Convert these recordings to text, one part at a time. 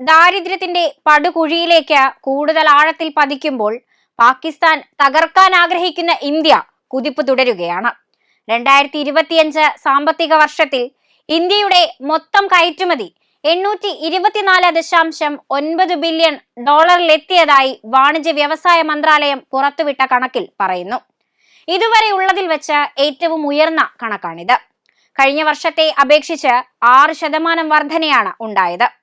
ദാരിദ്ര്യത്തിന്റെ പടുകുഴിയിലേക്ക് കൂടുതൽ ആഴത്തിൽ പതിക്കുമ്പോൾ പാകിസ്ഥാൻ തകർക്കാൻ ആഗ്രഹിക്കുന്ന ഇന്ത്യ കുതിപ്പ് തുടരുകയാണ്. രണ്ടായിരത്തി ഇരുപത്തിയഞ്ച് സാമ്പത്തിക വർഷത്തിൽ ഇന്ത്യയുടെ മൊത്തം കയറ്റുമതി എണ്ണൂറ്റി ഇരുപത്തിനാല് ദശാംശം ഒൻപത് ബില്യൺ ഡോളറിലെത്തിയതായി വാണിജ്യ വ്യവസായ മന്ത്രാലയം പുറത്തുവിട്ട കണക്കിൽ പറയുന്നു. ഇതുവരെ ഉള്ളതിൽ വെച്ച് ഏറ്റവും ഉയർന്ന കണക്കാണിത്. കഴിഞ്ഞ വർഷത്തെ അപേക്ഷിച്ച് ആറ് ശതമാനം വർധനയാണ് ഉണ്ടായത്.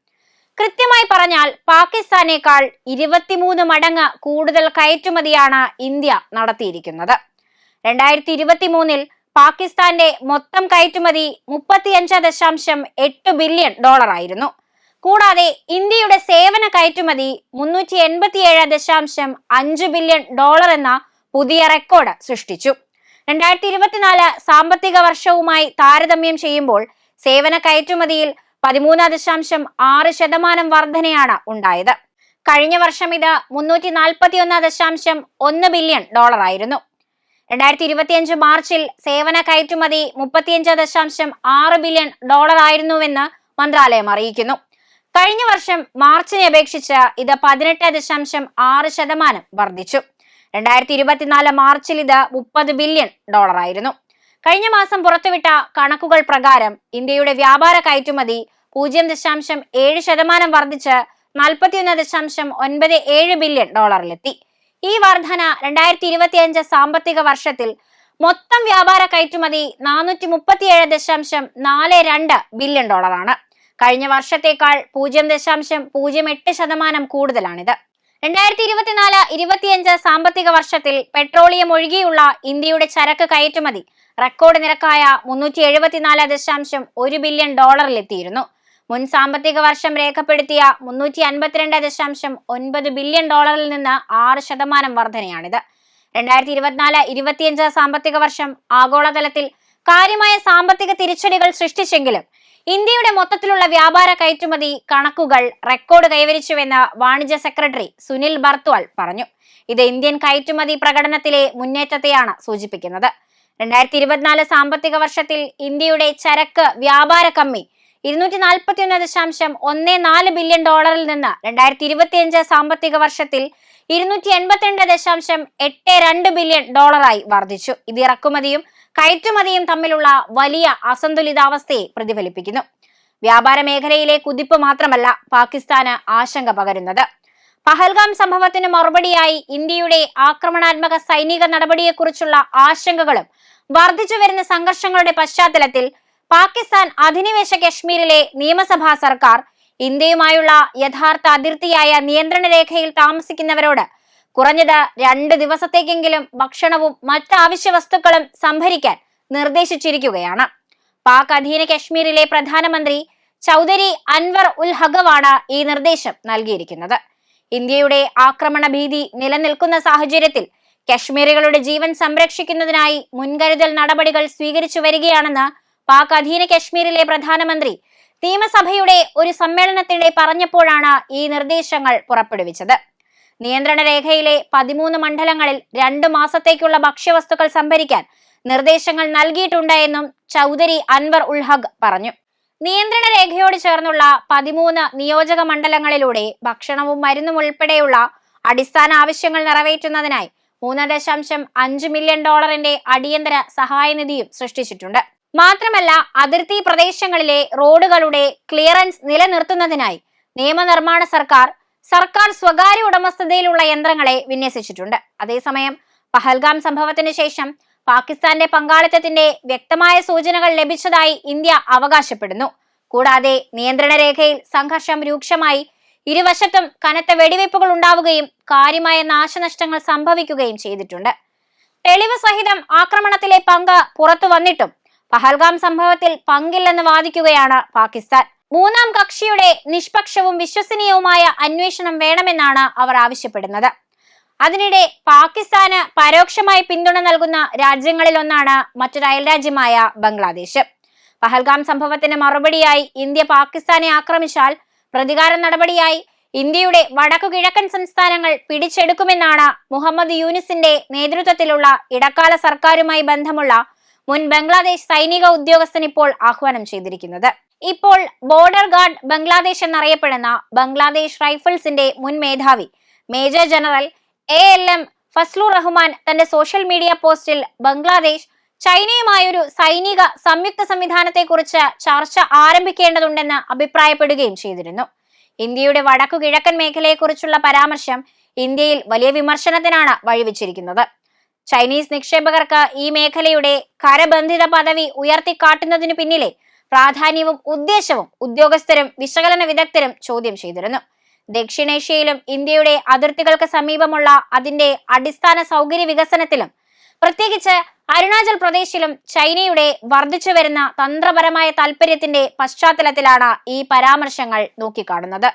കൃത്യമായി പറഞ്ഞാൽ പാകിസ്ഥാനേക്കാൾ ഇരുപത്തിമൂന്ന് മടങ്ങ് കൂടുതൽ കയറ്റുമതിയാണ് ഇന്ത്യ നടത്തിയിരിക്കുന്നത്. രണ്ടായിരത്തി ഇരുപത്തി മൂന്നിൽ പാകിസ്ഥാന്റെ മൊത്തം കയറ്റുമതി മുപ്പത്തിയഞ്ച് ദശാംശം എട്ട് ബില്യൺ ഡോളർ ആയിരുന്നു. കൂടാതെ ഇന്ത്യയുടെ സേവന കയറ്റുമതി മുന്നൂറ്റി എൺപത്തിയേഴ് ദശാംശം അഞ്ച് ബില്യൺ ഡോളർ എന്ന പുതിയ റെക്കോർഡ് സൃഷ്ടിച്ചു. രണ്ടായിരത്തി ഇരുപത്തിനാല് സാമ്പത്തിക വർഷവുമായി താരതമ്യം ചെയ്യുമ്പോൾ സേവന കയറ്റുമതിയിൽ പതിമൂന്ന് ദശാംശം ആറ് ശതമാനം വർധനയാണ് ഉണ്ടായത്. കഴിഞ്ഞ വർഷം ഇത് മുന്നൂറ്റി നാൽപ്പത്തി ഒന്ന് ദശാംശം ഒന്ന് ബില്യൺ ഡോളർ ആയിരുന്നു. രണ്ടായിരത്തി ഇരുപത്തിയഞ്ച് മാർച്ചിൽ സേവന കയറ്റുമതി മുപ്പത്തിയഞ്ച് ദശാംശം ആറ് ബില്യൺ ഡോളർ ആയിരുന്നുവെന്ന് മന്ത്രാലയം അറിയിക്കുന്നു. കഴിഞ്ഞ വർഷം മാർച്ചിനെ അപേക്ഷിച്ച് ഇത് പതിനെട്ട് ദശാംശം ആറ് ശതമാനം വർദ്ധിച്ചു. രണ്ടായിരത്തി ഇരുപത്തിനാല് മാർച്ചിൽ ഇത് മുപ്പത് ബില്യൺ ഡോളർ ആയിരുന്നു. കഴിഞ്ഞ മാസം പുറത്തുവിട്ട കണക്കുകൾ പ്രകാരം ഇന്ത്യയുടെ വ്യാപാര കയറ്റുമതി പൂജ്യം ദശാംശം ഏഴ് ശതമാനം വർദ്ധിച്ച് നാൽപ്പത്തിയൊന്ന് ദശാംശം ഒൻപത് ഏഴ് ബില്യൺ ഡോളറിലെത്തി. ഈ വർധന രണ്ടായിരത്തി ഇരുപത്തിയഞ്ച് സാമ്പത്തിക വർഷത്തിൽ മൊത്തം വ്യാപാര കയറ്റുമതി നാനൂറ്റി മുപ്പത്തിയേഴ് ദശാംശം നാല് രണ്ട് ബില്യൺ ഡോളറാണ്. കഴിഞ്ഞ വർഷത്തേക്കാൾ പൂജ്യം ദശാംശം പൂജ്യം എട്ട് ശതമാനം കൂടുതലാണിത്. രണ്ടായിരത്തി ഇരുപത്തിനാല് ഇരുപത്തിയഞ്ച് സാമ്പത്തിക വർഷത്തിൽ പെട്രോളിയം ഒഴികെയുള്ള ഇന്ത്യയുടെ ചരക്ക് കയറ്റുമതി റെക്കോർഡ് നിരക്കായ മുന്നൂറ്റി എഴുപത്തിനാല് ദശാംശം ഒരു ബില്യൺ ഡോളറിലെത്തിയിരുന്നു. മുൻ സാമ്പത്തിക വർഷം രേഖപ്പെടുത്തിയ മുന്നൂറ്റി അൻപത്തിരണ്ട് ദശാംശം ഒൻപത് ബില്യൺ ഡോളറിൽ നിന്ന് ആറ് ശതമാനം വർധനയാണിത്. രണ്ടായിരത്തി ഇരുപത്തിനാല് ഇരുപത്തിയഞ്ച് സാമ്പത്തിക വർഷം ആഗോളതലത്തിൽ കാര്യമായ സാമ്പത്തിക തിരിച്ചടികൾ സൃഷ്ടിച്ചെങ്കിലും ഇന്ത്യയുടെ മൊത്തത്തിലുള്ള വ്യാപാര കയറ്റുമതി കണക്കുകൾ റെക്കോർഡ് കൈവരിച്ചുവെന്ന് വാണിജ്യ സെക്രട്ടറി സുനിൽ ബർത്വാൾ പറഞ്ഞു. ഇത് ഇന്ത്യൻ കയറ്റുമതി പ്രകടനത്തിലെ മുന്നേറ്റത്തെയാണ് സൂചിപ്പിക്കുന്നത്. രണ്ടായിരത്തി ഇരുപത്തിനാല് സാമ്പത്തിക വർഷത്തിൽ ഇന്ത്യയുടെ ചരക്ക് വ്യാപാര കമ്മി ഇരുന്നൂറ്റി നാൽപ്പത്തി ഒന്ന് ദശാംശം ഒന്ന് നാല് ബില്യൺ ഡോളറിൽ നിന്ന് രണ്ടായിരത്തി ഇരുപത്തിയഞ്ച് സാമ്പത്തിക വർഷത്തിൽ ഇരുന്നൂറ്റി എൺപത്തിരണ്ട് ദശാംശം എട്ട് രണ്ട് ബില്യൺ ഡോളറായി വർദ്ധിച്ചു. ഇത് ഇറക്കുമതിയും കയറ്റുമതിയും തമ്മിലുള്ള വലിയ അസന്തുലിതാവസ്ഥയെ പ്രതിഫലിപ്പിക്കുന്നു. വ്യാപാര മേഖലയിലെ കുതിപ്പ് മാത്രമല്ല പാകിസ്ഥാന് ആശങ്ക പകരുന്നത്. പഹൽഗാം സംഭവത്തിന് മറുപടിയായി ഇന്ത്യയുടെ ആക്രമണാത്മക സൈനിക നടപടിയെക്കുറിച്ചുള്ള ആശങ്കകളും വർദ്ധിച്ചു വരുന്ന സംഘർഷങ്ങളുടെ പശ്ചാത്തലത്തിൽ പാകിസ്ഥാൻ അധിനിവേശ കശ്മീരിലെ നിയമസഭാ സർക്കാർ ഇന്ത്യയുമായുള്ള യഥാർത്ഥ അതിർത്തിയായ നിയന്ത്രണ രേഖയിൽ താമസിക്കുന്നവരോട് കുറഞ്ഞത് രണ്ട് ദിവസത്തേക്കെങ്കിലും ഭക്ഷണവും മറ്റ് അവശ്യ വസ്തുക്കളും സംഭരിക്കാൻ നിർദ്ദേശിച്ചിരിക്കുകയാണ്. പാക് അധീന കശ്മീരിലെ പ്രധാനമന്ത്രി ചൗധരി അൻവർ ഉൽ ഹഗവാണ് ഈ നിർദ്ദേശം നൽകിയിരിക്കുന്നത്. ഇന്ത്യയുടെ ആക്രമണ ഭീതി നിലനിൽക്കുന്ന സാഹചര്യത്തിൽ കശ്മീരികളുടെ ജീവൻ സംരക്ഷിക്കുന്നതിനായി മുൻകരുതൽ നടപടികൾ സ്വീകരിച്ചു വരികയാണെന്ന് പാക് അധീന കശ്മീരിലെ പ്രധാനമന്ത്രി നിയമസഭയുടെ ഒരു സമ്മേളനത്തിനിടെ പറഞ്ഞപ്പോഴാണ് ഈ നിർദ്ദേശങ്ങൾ പുറപ്പെടുവിച്ചത്. നിയന്ത്രണ രേഖയിലെ പതിമൂന്ന് മണ്ഡലങ്ങളിൽ രണ്ടു മാസത്തേക്കുള്ള ഭക്ഷ്യവസ്തുക്കൾ സംഭരിക്കാൻ നിർദ്ദേശങ്ങൾ നൽകിയിട്ടുണ്ട് എന്നും ചൗധരി അൻവർ ഉൾഹഗ് പറഞ്ഞു. നിയന്ത്രണ രേഖയോട് ചേർന്നുള്ള പതിമൂന്ന് നിയോജക മണ്ഡലങ്ങളിലൂടെ ഭക്ഷണവും മരുന്നും ഉൾപ്പെടെയുള്ള അടിസ്ഥാന ആവശ്യങ്ങൾ നിറവേറ്റുന്നതിനായി മൂന്ന് ദശാംശം അഞ്ച് മില്യൺ ഡോളറിന്റെ അടിയന്തര സഹായനിധിയും സൃഷ്ടിച്ചിട്ടുണ്ട്. മാത്രമല്ല അതിർത്തി പ്രദേശങ്ങളിലെ റോഡുകളുടെ ക്ലിയറൻസ് നിലനിർത്തുന്നതിനായി നിയമനിർമ്മാണ സർക്കാർ സർക്കാർ സ്വകാര്യ ഉടമസ്ഥതയിലുള്ള യന്ത്രങ്ങളെ വിന്യസിച്ചിട്ടുണ്ട്. അതേസമയം പഹൽഗാം സംഭവത്തിന് ശേഷം പാകിസ്ഥാന്റെ പങ്കാളിത്തത്തിന്റെ വ്യക്തമായ സൂചനകൾ ലഭിച്ചതായി ഇന്ത്യ അവകാശപ്പെടുന്നു. കൂടാതെ നിയന്ത്രണ രേഖയിൽ സംഘർഷം രൂക്ഷമായി ഇരുവശത്തും കനത്ത വെടിവയ്പ്പുകൾ ഉണ്ടാവുകയും കാര്യമായ നാശനഷ്ടങ്ങൾ സംഭവിക്കുകയും ചെയ്തിട്ടുണ്ട്. തെളിവ് സഹിതം ആക്രമണത്തിലെ പങ്ക് പുറത്തു വന്നിട്ടും പഹൽഗാം സംഭവത്തിൽ പങ്കില്ലെന്ന് വാദിക്കുകയാണ് പാകിസ്ഥാൻ. മൂന്നാം കക്ഷിയുടെ നിഷ്പക്ഷവും വിശ്വസനീയവുമായ അന്വേഷണം വേണമെന്നാണ് അവർ ആവശ്യപ്പെടുന്നത്. അതിനിടെ പാകിസ്ഥാന് പരോക്ഷമായി പിന്തുണ നൽകുന്ന രാജ്യങ്ങളിലൊന്നാണ് മറ്റൊരു അയൽരാജ്യമായ ബംഗ്ലാദേശ്. പഹൽഗാം സംഭവത്തിന് മറുപടിയായി ഇന്ത്യ പാകിസ്ഥാനെ ആക്രമിച്ചാൽ പ്രതികാര നടപടിയായി ഇന്ത്യയുടെ വടക്കു കിഴക്കൻ സംസ്ഥാനങ്ങൾ പിടിച്ചെടുക്കുമെന്നാണ് മുഹമ്മദ് യൂനിസിന്റെ നേതൃത്വത്തിലുള്ള ഇടക്കാല സർക്കാരുമായി ബന്ധമുള്ള മുൻ ബംഗ്ലാദേശ് സൈനിക ഉദ്യോഗസ്ഥൻ ഇപ്പോൾ ആഹ്വാനം ചെയ്തിരിക്കുന്നത്. ഇപ്പോൾ ബോർഡർ ഗാർഡ് ബംഗ്ലാദേശ് എന്നറിയപ്പെടുന്ന ബംഗ്ലാദേശ് റൈഫിൾസിന്റെ മുൻ മേധാവി major general A L M Fazlu Rahman തന്റെ സോഷ്യൽ മീഡിയ പോസ്റ്റിൽ ബംഗ്ലാദേശ് ചൈനയുമായൊരു സൈനിക സംയുക്ത സംവിധാനത്തെക്കുറിച്ച് ചർച്ച ആരംഭിക്കേണ്ടതുണ്ടെന്ന് അഭിപ്രായപ്പെടുകയും ചെയ്തിരുന്നു. ഇന്ത്യയുടെ വടക്കു കിഴക്കൻ മേഖലയെക്കുറിച്ചുള്ള പരാമർശം ഇന്ത്യയിൽ വലിയ വിമർശനത്തിനാണ് വഴിവെച്ചിരിക്കുന്നത്. ചൈനീസ് നിക്ഷേപകർക്ക് ഈ മേഖലയുടെ കരബന്ധിത പദവി ഉയർത്തിക്കാട്ടുന്നതിനു പിന്നിലെ പ്രാധാന്യവും ഉദ്ദേശവും ഉദ്യോഗസ്ഥരും വിശകലന വിദഗ്ധരും ചോദ്യം ചെയ്തിരുന്നു. ദക്ഷിണേഷ്യയിലും ഇന്ത്യയുടെ അതിർത്തികൾക്ക് സമീപമുള്ള അതിന്റെ അടിസ്ഥാന സൗകര്യ വികസനത്തിലും പ്രത്യേകിച്ച് അരുണാചൽ പ്രദേശിലും ചൈനയുടെ വർദ്ധിച്ചു വരുന്ന തന്ത്രപരമായ താൽപര്യത്തിന്റെ പശ്ചാത്തലത്തിലാണ് ഈ പരാമർശങ്ങൾ നോക്കിക്കാണുന്നത്.